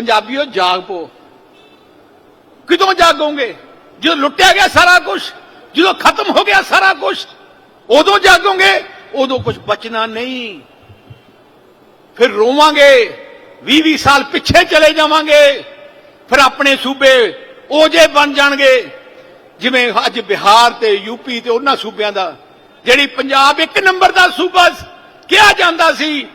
ਪੰਜਾਬੀਓ ਜਾਗ ਪੋ। ਕਿਦੋਂ ਜਾਗੋਗੇ ਜਦੋਂ ਲੁੱਟਿਆ ਗਿਆ ਸਾਰਾ ਕੁਝ ਜਦੋਂ ਖਤਮ ਹੋ ਗਿਆ ਸਾਰਾ ਕੁਝ ਉਦੋਂ ਜਾਗੋਗੇ ਉਦੋਂ ਕੁਝ ਬਚਣਾ ਨਹੀਂ। ਫਿਰ ਰੋਵਾਂਗੇ 20 20 ਸਾਲ ਪਿੱਛੇ ਚਲੇ ਜਾਵਾਂਗੇ। ਫਿਰ ਆਪਣੇ ਸੂਬੇ ਉਹ ਜੇ ਬਣ ਜਾਣਗੇ। ਜਿਵੇਂ ਅੱਜ ਬਿਹਾਰ ਤੇ ਯੂਪੀ ਤੇ ਉਹਨਾਂ ਸੂਬਿਆਂ ਦਾ, ਜਿਹੜੀ ਪੰਜਾਬ ਇੱਕ ਨੰਬਰ ਦਾ ਸੂਬਾ ਕਿਹਾ ਜਾਂਦਾ ਸੀ,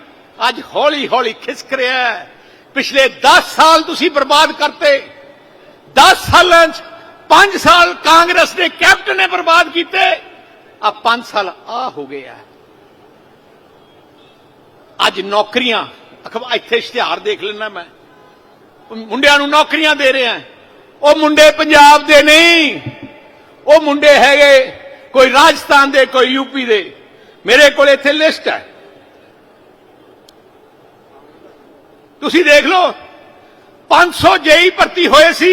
ਅੱਜ ਹੌਲੀ ਹੌਲੀ ਖਿਸਕ ਰਿਹਾ ਹੈ। ਪਿਛਲੇ 10 ਸਾਲ ਤੁਸੀਂ ਬਰਬਾਦ ਕਰਤੇ। 10 ਸਾਲਾਂ ਚ 5 ਸਾਲ ਕਾਂਗਰਸ ਦੇ ਕੈਪਟਨ ਨੇ ਬਰਬਾਦ ਕੀਤੇ। ਆ 5 ਸਾਲ ਆ ਹੋ ਗਏ ਆ। ਅੱਜ ਨੌਕਰੀਆਂ ਅਖਬਾਰ ਇੱਥੇ ਇਸ਼ਤਿਹਾਰ ਦੇਖ ਲੈਣਾ ਮੈਂ। ਮੁੰਡਿਆਂ ਨੂੰ ਨੌਕਰੀਆਂ ਦੇ ਰਹੇ। ਆ ਉਹ ਮੁੰਡੇ ਪੰਜਾਬ ਦੇ ਨਹੀਂ। ਉਹ ਮੁੰਡੇ ਹੈਗੇ ਕੋਈ ਰਾਜਸਥਾਨ ਦੇ, ਕੋਈ ਯੂਪੀ ਦੇ। ਮੇਰੇ ਕੋਲ ਇੱਥੇ ਲਿਸਟ ਹੈ। ਤੁਸੀਂ ਦੇਖ ਲਓ 500 ਜੇਈ ਭਰਤੀ ਹੋਏ ਸੀ,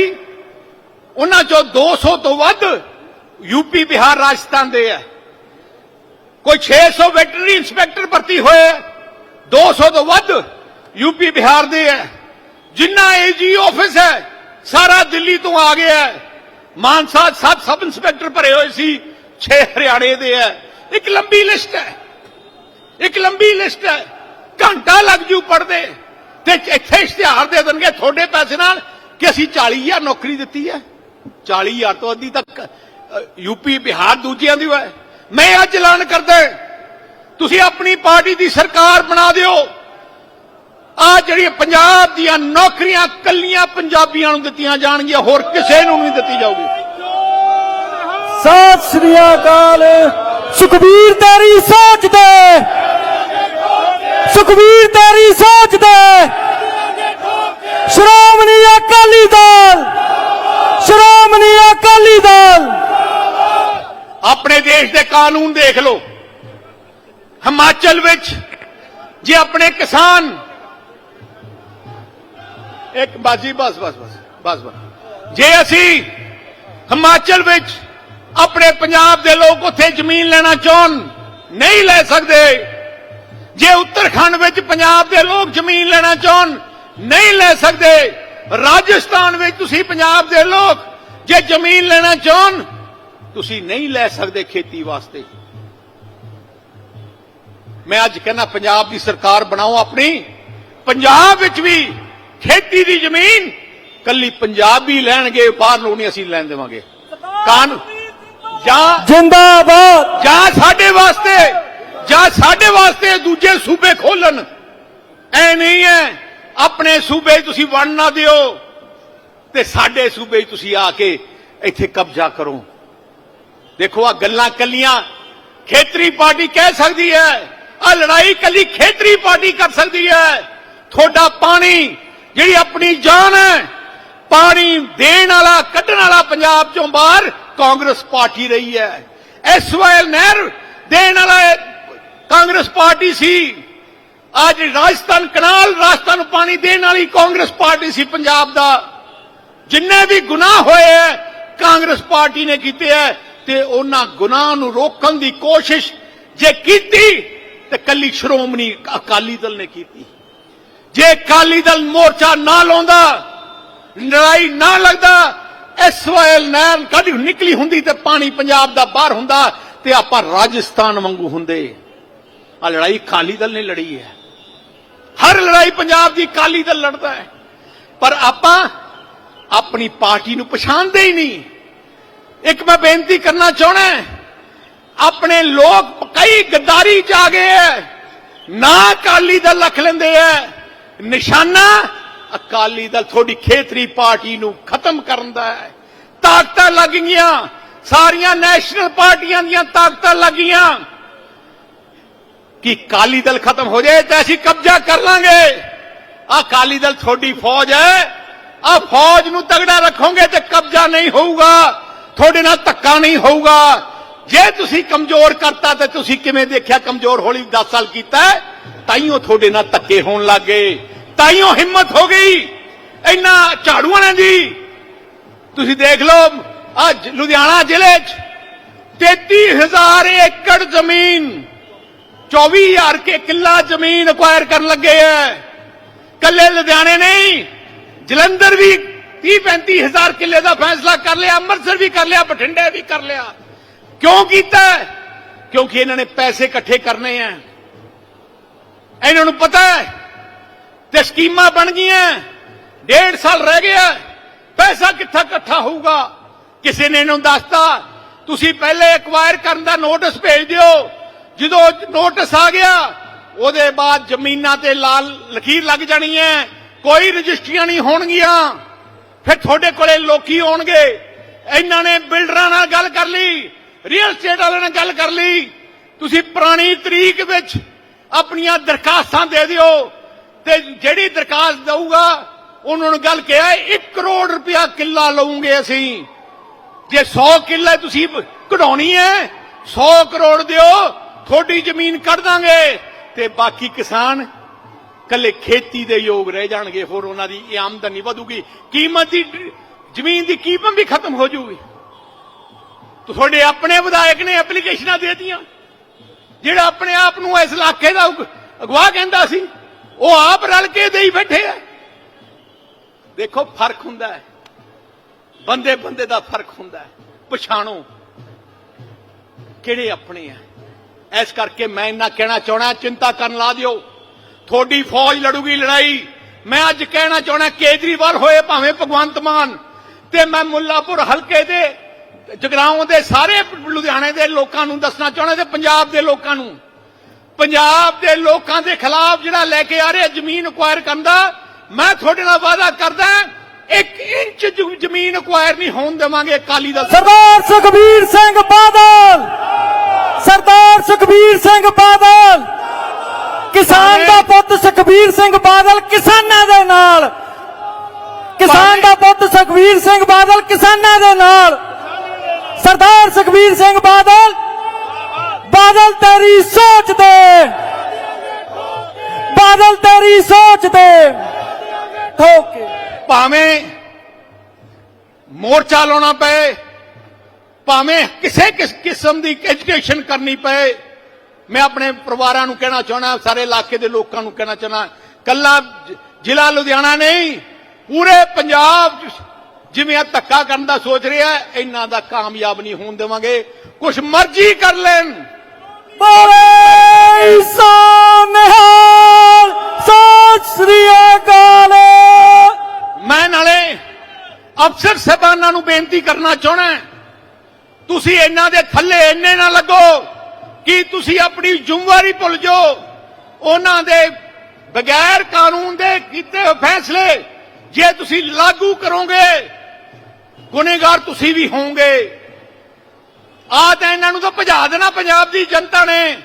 ਉਹਨਾਂ ਚੋਂ 200 ਤੋਂ ਵੱਧ ਯੂਪੀ ਬਿਹਾਰ ਰਾਜਸਥਾਨ ਦੇ ਹੈ ਕੋਈ 600 ਵੈਟਰਨਰੀ ਇੰਸਪੈਕਟਰ ਭਰਤੀ ਹੋਏ 200 ਤੋਂ ਵੱਧ ਯੂਪੀ ਬਿਹਾਰ ਦੇ ਹੈ ਜਿੰਨਾ ਏਜੀ ਆਫਿਸ ਹੈ, ਸਾਰਾ ਦਿੱਲੀ ਤੋਂ ਆ ਗਿਆ ਮਾਨਸਾ ਸੱਤ ਸਬ ਇੰਸਪੈਕਟਰ ਭਰੇ ਹੋਏ ਸੀ 6 ਹਰਿਆਣੇ ਦੇ ਹੈ ਇੱਕ ਲੰਬੀ ਲਿਸਟ ਹੈ, ਇੱਕ ਲੰਬੀ ਲਿਸਟ ਹੈ, ਘੰਟਾ ਲੱਗ ਜੂ ਪੜਦੇ ਤੇ ਇੱਥੇ ਇਸ਼ਤਿਹਾਰ ਦੇ ਦੇਣਗੇ ਤੁਹਾਡੇ ਪੈਸੇ ਨਾਲ ਕਿ ਅਸੀਂ 40000 ਨੌਕਰੀ ਦਿੱਤੀ ਹੈ। 40000 ਤੋਂ ਅੱਧੀ ਤੱਕ ਯੂਪੀ ਬਿਹਾਰ ਦੂਜਿਆਂ ਦੀ ਹੈ ਮੈਂ ਅੱਜ ਐਲਾਨ ਕਰਦਾ ਤੁਸੀਂ ਆਪਣੀ ਪਾਰਟੀ ਦੀ ਸਰਕਾਰ ਬਣਾ ਦਿਓ। ਆ ਜਿਹੜੀਆਂ ਪੰਜਾਬ ਦੀਆਂ ਨੌਕਰੀਆਂ ਕੱਲੀਆਂ ਪੰਜਾਬੀਆਂ ਨੂੰ ਦਿੱਤੀਆਂ ਜਾਣਗੀਆਂ, ਹੋਰ ਕਿਸੇ ਨੂੰ ਨਹੀਂ ਦਿੱਤੀ ਜਾਊਗੀ। ਸਤਿ ਸ੍ਰੀ ਅਕਾਲ। ਸੁਖਬੀਰ ਤੇਰੀ ਸੋਚ ਦੇ ਸੁਖਬੀਰ ਤੇਰੀ ਸ਼੍ਰੋਮਣੀ ਅਕਾਲੀ ਦਲ। ਸ਼੍ਰੋਮਣੀ ਅਕਾਲੀ ਦਲ। ਆਪਣੇ ਦੇਸ਼ ਦੇ ਕਾਨੂੰਨ ਦੇਖ ਲਓ। ਹਿਮਾਚਲ ਵਿੱਚ ਜੇ ਆਪਣੇ ਕਿਸਾਨ ਇੱਕ ਬਾਜੀ, ਬਸ ਬਸ ਬਸ ਬਸ ਬਸ। ਜੇ ਅਸੀਂ ਹਿਮਾਚਲ ਵਿੱਚ ਆਪਣੇ ਪੰਜਾਬ ਦੇ ਲੋਕ ਉੱਥੇ ਜ਼ਮੀਨ ਲੈਣਾ ਚਾਹਣ, ਨਹੀਂ ਲੈ ਸਕਦੇ। ਜੇ ਉੱਤਰਾਖੰਡ ਵਿੱਚ ਪੰਜਾਬ ਦੇ ਲੋਕ ਜ਼ਮੀਨ ਲੈਣਾ ਚਾਹਣ ਨਹੀਂ ਲੈ ਸਕਦੇ ਰਾਜਸਥਾਨ ਵਿੱਚ ਤੁਸੀਂ ਪੰਜਾਬ ਦੇ ਲੋਕ ਜੇ ਜ਼ਮੀਨ ਲੈਣਾ ਚਾਹਣ ਤੁਸੀਂ ਨਹੀਂ ਲੈ ਸਕਦੇ ਖੇਤੀ ਵਾਸਤੇ। ਮੈਂ ਅੱਜ ਕਹਿੰਦਾ ਪੰਜਾਬ ਦੀ ਸਰਕਾਰ ਬਣਾਓ ਆਪਣੀ। ਪੰਜਾਬ ਵਿੱਚ ਵੀ ਖੇਤੀ ਦੀ ਜ਼ਮੀਨ ਕੱਲੀ ਪੰਜਾਬੀ ਲੈਣਗੇ ਬਾਹਰ ਨਹੀਂ ਅਸੀਂ ਲੈਣ ਦੇਵਾਂਗੇ। ਕਾਨ ਜਾਂ ਜਿੰਦਾਬਾਦ। ਜਾਂ ਸਾਡੇ ਵਾਸਤੇ ਜਾਂ ਸਾਡੇ ਵਾਸਤੇ ਦੂਜੇ ਸੂਬੇ ਖੋਲਣ ਐ ਨਹੀਂ ਹੈ ਆਪਣੇ ਸੂਬੇ ਤੁਸੀਂ ਵੰਡ ਨਾ ਦਿਓ ਤੇ ਸਾਡੇ ਸੂਬੇ ਤੁਸੀਂ ਆ ਕੇ ਇੱਥੇ ਕਬਜ਼ਾ ਕਰੋ। ਦੇਖੋ ਆ ਗੱਲਾਂ ਕੱਲੀਆਂ ਖੇਤਰੀ ਪਾਰਟੀ ਕਹਿ ਸਕਦੀ ਹੈ ਆ ਲੜਾਈ ਕੱਲੀ ਖੇਤਰੀ ਪਾਰਟੀ ਕਰ ਸਕਦੀ ਹੈ ਤੁਹਾਡਾ ਪਾਣੀ, ਜਿਹੜੀ ਆਪਣੀ ਜਾਨ ਹੈ ਪਾਣੀ ਦੇਣ ਵਾਲਾ, ਕੱਢਣ ਵਾਲਾ ਪੰਜਾਬ ਚੋਂ ਬਾਹਰ ਕਾਂਗਰਸ ਪਾਰਟੀ ਰਹੀ ਹੈ ਐਸਵਾਈਐਲ ਨਹਿਰ ਦੇਣ ਵਾਲਾ ਕਾਂਗਰਸ ਪਾਰਟੀ ਸੀ। ਅੱਜ ਰਾਜਸਥਾਨ ਕਨਾਲ, ਰਾਜਸਥਾਨ ਨੂੰ ਪਾਣੀ ਦੇਣ ਵਾਲੀ ਕਾਂਗਰਸ ਪਾਰਟੀ ਸੀ ਪੰਜਾਬ ਦਾ। ਜਿੰਨੇ ਵੀ ਗੁਨਾਹ ਹੋਏ ਹੈ ਕਾਂਗਰਸ ਪਾਰਟੀ ਨੇ ਕੀਤੇ ਹੈ ਤੇ ਉਹਨਾਂ ਗੁਨਾਹ ਨੂੰ ਰੋਕਣ ਦੀ ਕੋਸ਼ਿਸ਼ ਜੇ ਕੀਤੀ, ਤੇ ਕੱਲੀ ਸ਼੍ਰੋਮਣੀ ਅਕਾਲੀ ਦਲ ਨੇ ਕੀਤੀ। ਜੇ ਅਕਾਲੀ ਦਲ ਮੋਰਚਾ ਨਾ ਲਾਉਂਦਾ, ਲੜਾਈ ਨਾ ਲੱਗਦਾ ਐਸਵਾਈਐਲ ਨਹਿਰ ਕੱਢ ਨਿਕਲੀ ਹੁੰਦੀ ਤੇ ਪਾਣੀ ਪੰਜਾਬ ਦਾ ਬਾਹਰ ਹੁੰਦਾ, ਤੇ ਆਪਾਂ ਰਾਜਸਥਾਨ ਵਾਂਗੂ ਹੁੰਦੇ। ਆ ਲੜਾਈ ਅਕਾਲੀ ਦਲ ਨੇ ਲੜੀ ਹੈ। ਹਰ ਲੜਾਈ ਪੰਜਾਬ ਦੀ ਅਕਾਲੀ ਦਲ ਲੜਦਾ ਹੈ। ਪਰ ਆਪਾਂ ਆਪਣੀ ਪਾਰਟੀ ਨੂੰ ਪਛਾਣਦੇ ਹੀ ਨਹੀਂ। ਇੱਕ ਮੈਂ ਬੇਨਤੀ ਕਰਨਾ ਚਾਹਣਾ ਆਪਣੇ ਲੋਕ ਕਈ ਗੱਦਾਰੀ ਚ ਆ ਗਏ ਹੈ। ਨਾ ਅਕਾਲੀ ਦਲ ਰੱਖ ਲੈਂਦੇ ਹੈ। ਨਿਸ਼ਾਨਾ ਅਕਾਲੀ ਦਲ ਤੁਹਾਡੀ ਖੇਤਰੀ ਪਾਰਟੀ ਨੂੰ ਖਤਮ ਕਰਨ ਦਾ ਹੈ। ਤਾਕਤਾਂ ਲੱਗ ਗਈਆਂ ਸਾਰੀਆਂ ਨੈਸ਼ਨਲ ਪਾਰਟੀਆਂ ਦੀਆਂ ਤਾਕਤਾਂ ਲੱਗੀਆਂ। ਕਿ ਅਕਾਲੀ ਦਲ ਖਤਮ ਹੋ ਜਾਏ ਤਾਂ ਅਸੀਂ ਕਬਜ਼ਾ ਕਰ ਲਾਂਗੇ ਆ ਅਕਾਲੀ ਦਲ ਤੁਹਾਡੀ ਫੌਜ ਹੈ ਆ ਫੌਜ ਨੂੰ ਤਗੜਾ ਰੱਖੋਗੇ ਤੇ ਕਬਜ਼ਾ ਨਹੀਂ ਹੋਊਗਾ ਤੁਹਾਡੇ ਨਾਲ ਧੱਕਾ ਨਹੀਂ ਹੋਊਗਾ ਜੇ ਤੁਸੀਂ ਕਮਜ਼ੋਰ ਕਰਤਾ ਤੇ ਤੁਸੀਂ ਕਿਵੇਂ ਦੇਖਿਆ ਕਮਜ਼ੋਰ ਹੋਲੀ 10 ਸਾਲ ਕੀਤਾ ਹੈ? ਤਾਈਓ ਤੁਹਾਡੇ ਨਾਲ ਧੱਕੇ ਹੋਣ ਲੱਗੇ ਤਾਈਓ ਹਿੰਮਤ ਹੋ ਗਈ ਇੰਨਾ ਝਾੜੂਆਂ ਦੀ ਤੁਸੀਂ ਦੇਖ ਲਓ ਅੱਜ ਲੁਧਿਆਣਾ ਜ਼ਿਲ੍ਹੇ 'ਚ 33000 ਏਕੜ ਜ਼ਮੀਨ 24000 ਕੇ ਕਿੱਲਾ ਜ਼ਮੀਨ ਅਕਵਾਇਰ ਕਰਨ ਲੱਗੇ ਐ। ਕੱਲੇ ਲੁਧਿਆਣੇ ਨਹੀਂ, ਜਲੰਧਰ ਵੀ 30 35 ਹਜ਼ਾਰ ਕਿੱਲੇ ਦਾ ਫੈਸਲਾ ਕਰ ਲਿਆ, ਅੰਮ੍ਰਿਤਸਰ ਵੀ ਕਰ ਲਿਆ, ਬਠਿੰਡੇ ਵੀ ਕਰ ਲਿਆ। ਕਿਉਂ ਕੀਤਾ ਕਿਉਂਕਿ ਇਹਨਾਂ ਨੇ ਪੈਸੇ ਇਕੱਠੇ ਕਰਨੇ ਆ ਇਹਨਾਂ ਨੂੰ ਪਤਾ ਹੈ ਤੇ ਸਕੀਮਾਂ ਬਣ ਗਈਆਂ ਡੇਢ ਸਾਲ ਰਹਿ ਗਿਆ ਪੈਸਾ ਕਿੱਥਾ ਇਕੱਠਾ ਹੋਊਗਾ? ਕਿਸੇ ਨੇ ਇਹਨੂੰ ਦੱਸਤਾ, ਤੁਸੀਂ ਪਹਿਲੇ ਐਕਵਾਇਰ ਕਰਨ ਦਾ ਨੋਟਿਸ ਭੇਜ ਦਿਓ। ਜਦੋਂ ਨੋਟਿਸ ਆ ਗਿਆ, ਉਹਦੇ ਬਾਅਦ ਜ਼ਮੀਨਾਂ ਤੇ ਲਾਲ ਲਕੀਰ ਲੱਗ ਜਾਣੀ ਹੈ। ਕੋਈ ਰਜਿਸਟਰੀਆਂ ਨਹੀਂ ਹੋਣਗੀਆਂ। ਫਿਰ ਤੁਹਾਡੇ ਕੋਲੇ ਲੋਕੀ ਆਉਣਗੇ। ਇਹਨਾਂ ਨੇ ਬਿਲਡਰਾਂ ਨਾਲ ਗੱਲ ਕਰ ਲਈ ਰੀਅਲ ਏਸਟੇਟ ਵਾਲਿਆਂ ਨਾਲ ਗੱਲ ਕਰ ਲਈ। ਤੁਸੀਂ ਪੁਰਾਣੀ ਤਰੀਕ ਵਿੱਚ ਆਪਣੀਆਂ ਦਰਖਾਸਤਾਂ ਦੇ ਦਿਓ ਤੇ ਜਿਹੜੀ ਦਰਖਾਸਤ ਦਊਗਾ, ਉਹਨਾਂ ਨੂੰ ਗੱਲ ਕਿਹਾ 1 ਕਰੋੜ ਰੁਪਇਆ ਕਿੱਲਾ ਲਵਾਂਗੇ ਅਸੀਂ। ਜੇ 100 ਕਿੱਲੇ ਤੁਸੀਂ ਕਢਾਉਣੀ ਹੈ 100 ਕਰੋੜ ਦਿਓ ਤੁਹਾਡੀ ਜ਼ਮੀਨ ਕੱਢ ਦਾਂਗੇ ਤੇ ਬਾਕੀ ਕਿਸਾਨ ਕੱਲੇ ਖੇਤੀ ਦੇ ਯੋਗ ਰਹਿ ਜਾਣਗੇ, ਹੋਰ ਉਹਨਾਂ ਦੀ ਇਹ ਆਮਦਨੀ ਵਧੂਗੀ। ਕੀਮਤ ਦੀ ਜ਼ਮੀਨ ਦੀ ਕੀਮਤ ਵੀ ਖਤਮ ਹੋ ਜਾਊਗੀ ਤੁਹਾਡੇ ਆਪਣੇ ਵਿਧਾਇਕ ਨੇ ਐਪਲੀਕੇਸ਼ਨਾਂ ਦੇ ਦਿੱਤੀਆਂ। ਜਿਹੜਾ ਆਪਣੇ ਆਪ ਨੂੰ ਇਸ ਇਲਾਕੇ ਦਾ ਅਗਵਾ ਕਹਿੰਦਾ ਸੀ, ਉਹ ਆਪ ਰਲ ਕੇ ਦੇਈ ਬੈਠੇ ਆ। ਦੇਖੋ, ਫ਼ਰਕ ਹੁੰਦਾ ਹੈ। ਬੰਦੇ ਬੰਦੇ ਦਾ ਫ਼ਰਕ ਹੁੰਦਾ ਹੈ। ਪਛਾਣੋ ਕਿਹੜੇ ਆਪਣੇ ਆ। ਇਸ ਕਰਕੇ ਮੈਂ ਇੰਨਾ ਕਹਿਣਾ ਚਾਹਣਾ ਚਿੰਤਾ ਕਰਨ ਲਾ ਦਿਓ। ਤੁਹਾਡੀ ਫੌਜ ਲੜੂਗੀ ਲੜਾਈ। ਮੈਂ ਅੱਜ ਕਹਿਣਾ ਚਾਹਣਾ ਕੇਜਰੀਵਾਲ ਹੋਏ ਭਾਵੇਂ ਭਗਵੰਤ ਮਾਨ ਤੇ ਮੈਂ ਮੁੱਲਾਪੁਰ ਹਲਕੇ ਦੇ, ਜਗਰਾਉਂ ਦੇ ਸਾਰੇ ਲੁਧਿਆਣੇ ਦੇ ਲੋਕਾਂ ਨੂੰ ਦੱਸਣਾ ਚਾਹਣਾ ਤੇ ਪੰਜਾਬ ਦੇ ਲੋਕਾਂ ਨੂੰ। ਪੰਜਾਬ ਦੇ ਲੋਕਾਂ ਦੇ ਖਿਲਾਫ ਜਿਹੜਾ ਲੈ ਕੇ ਆ ਰਿਹਾ ਜ਼ਮੀਨ ਅਕਵਾਇਰ ਕਰਨ ਦਾ, ਮੈਂ ਤੁਹਾਡੇ ਨਾਲ ਵਾਅਦਾ ਕਰਦਾ, ਇੱਕ ਇੰਚ ਜ਼ਮੀਨ ਅਕਵਾਇਰ ਨਹੀਂ ਹੋਣ ਦੇਵਾਂਗੇ ਅਕਾਲੀ ਦਲ। ਸਰਦਾਰ ਸੁਖਬੀਰ ਸਿੰਘ ਬਾਦਲ! ਸਰਦਾਰ ਸੁਖਬੀਰ ਸਿੰਘ ਬਾਦਲ। ਕਿਸਾਨ ਦਾ ਪੁੱਤ ਸੁਖਬੀਰ ਸਿੰਘ ਬਾਦਲ ਕਿਸਾਨਾਂ ਦੇ ਨਾਲ। ਕਿਸਾਨ ਦਾ ਪੁੱਤ ਸੁਖਬੀਰ ਸਿੰਘ ਬਾਦਲ ਕਿਸਾਨਾਂ ਦੇ ਨਾਲ। ਸਰਦਾਰ ਸੁਖਬੀਰ ਸਿੰਘ ਬਾਦਲ ਬਾਦਲ ਤੇਰੀ ਸੋਚ ਦੇ ਬਾਦਲ ਤੇਰੀ ਸੋਚ ਦੇ ਠੋਕੇ ਭਾਵੇਂ ਮੋਰਚਾ ਲਾਉਣਾ ਪਏ ਭਾਵੇਂ ਕਿਸੇ ਕਿਸ ਕਿਸਮ ਦੀ ਐਜੂਕੇਸ਼ਨ ਕਰਨੀ ਪਏ। ਮੈਂ ਆਪਣੇ ਪਰਿਵਾਰਾਂ ਨੂੰ ਕਹਿਣਾ ਚਾਹਣਾ ਸਾਰੇ ਇਲਾਕੇ ਦੇ ਲੋਕਾਂ ਨੂੰ ਕਹਿਣਾ ਚਾਹਣਾ ਕੱਲਾ ਜ਼ਿਲ੍ਹਾ ਲੁਧਿਆਣਾ ਨਹੀਂ ਪੂਰੇ ਪੰਜਾਬ ਜਿਵੇਂ ਆ ਧੱਕਾ ਕਰਨ ਦਾ ਸੋਚ ਰਿਹਾ ਇਹਨਾਂ ਦਾ ਕਾਮਯਾਬ ਨਹੀਂ ਹੋਣ ਦੇਵਾਂਗੇ। ਕੁਛ ਮਰਜ਼ੀ ਕਰ ਲੈਣ। ਬੋਲੇ ਨਿਹਾਲ ਸਤਿ ਸ੍ਰੀ ਅਕਾਲ। ਮੈਂ ਨਾਲੇ ਅਫਸਰ ਸਾਹਿਬਾਨਾਂ ਨੂੰ ਬੇਨਤੀ ਕਰਨਾ ਚਾਹਣਾ ਤੁਸੀਂ ਇਹਨਾਂ ਦੇ ਥੱਲੇ ਇੰਨੇ ਨਾ ਲੱਗੋ ਕਿ ਤੁਸੀਂ ਆਪਣੀ ਜ਼ਿੰਮੇਵਾਰੀ ਭੁੱਲ ਜਾਓ। ਉਹਨਾਂ ਦੇ ਬਗੈਰ ਕਾਨੂੰਨ ਦੇ ਕੀਤੇ ਹੋਏ ਫੈਸਲੇ ਜੇ ਤੁਸੀਂ ਲਾਗੂ ਕਰੋਗੇ, ਗੁਨੇਗਾਰ ਤੁਸੀਂ ਵੀ ਹੋਵੋਗੇ। ਆ ਤਾਂ ਇਹਨਾਂ ਨੂੰ ਤਾਂ ਭਜਾ ਦੇਣਾ ਪੰਜਾਬ ਦੀ ਜਨਤਾ ਨੇ।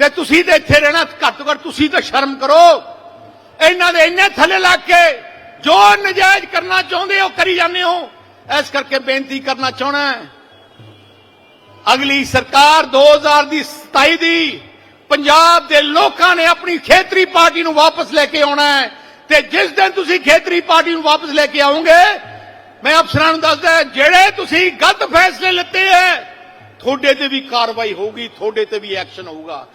ਤੇ ਤੁਸੀਂ ਤੇ ਇੱਥੇ ਰਹਿਣਾ ਘੱਟ ਤੋਂ ਘੱਟ ਤੁਸੀਂ ਤਾਂ ਸ਼ਰਮ ਕਰੋ। ਇਹਨਾਂ ਦੇ ਇੰਨੇ ਥੱਲੇ ਲੱਗ ਕੇ ਜੋ ਨਜਾਇਜ਼ ਕਰਨਾ ਚਾਹੁੰਦੇ ਹੋ, ਕਰੀ ਜਾਂਦੇ ਹੋ। ਇਸ ਕਰਕੇ ਬੇਨਤੀ ਕਰਨਾ ਚਾਹਣਾ ਅਗਲੀ ਸਰਕਾਰ 2000 ਦੀ 27 ਦੀ ਪੰਜਾਬ ਦੇ ਲੋਕਾਂ ਨੇ ਆਪਣੀ ਖੇਤਰੀ ਪਾਰਟੀ ਨੂੰ ਵਾਪਸ ਲੈ ਕੇ ਆਉਣਾ ਹੈ ਤੇ ਜਿਸ ਦਿਨ ਤੁਸੀਂ ਖੇਤਰੀ ਪਾਰਟੀ ਨੂੰ ਵਾਪਸ ਲੈ ਕੇ ਆਉਂਗੇ ਮੈਂ ਅਫਸਰਾਂ ਨੂੰ ਦੱਸਦਾ ਜਿਹੜੇ ਤੁਸੀਂ ਗਲਤ ਫੈਸਲੇ ਲਿੱਤੇ ਹੈ, ਤੁਹਾਡੇ ਤੇ ਵੀ ਕਾਰਵਾਈ ਹੋਊਗੀ, ਤੁਹਾਡੇ ਤੇ ਵੀ ਐਕਸ਼ਨ ਹੋਊਗਾ।